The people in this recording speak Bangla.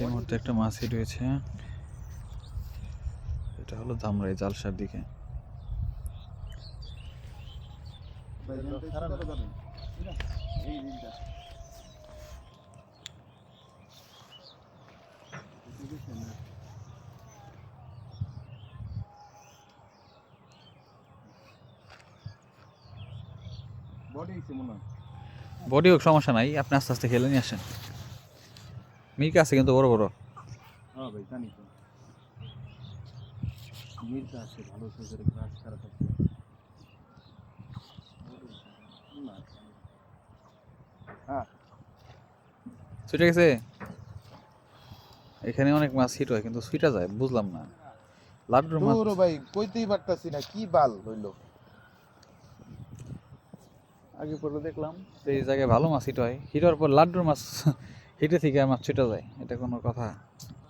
এই মুহূর্তে একটা মাছ রয়েছে। এটা হলো ধামরাই জালসার দিকে। বডি হইছে বডি হোক সমস্যা নাই। আপনি আস্তে আস্তে খেলে নিয়ে আসেন। মির্কা আছে কিন্তু বড় বড়। হ্যাঁ ভাই জানি তো। মির্জা আছে ভালো সাইজের গ্রাস খারাপ আছে। হ্যাঁ। ছুটে গেছে এখানে অনেক মাছ হিট হয় কিন্তু সুইটা যায় বুঝলাম না। লাড্ডুর মাছ ভাই কইতেই পারতাছি না কি বাল হইল। আগে পরে দেখলাম। যে এই জায়গায় ভালো মাছ হিট হয়। হিট হওয়ার পর লাড্ডুর মাছ হিটে থেকে আমার ছুটে যায় এটা কোনো কথা।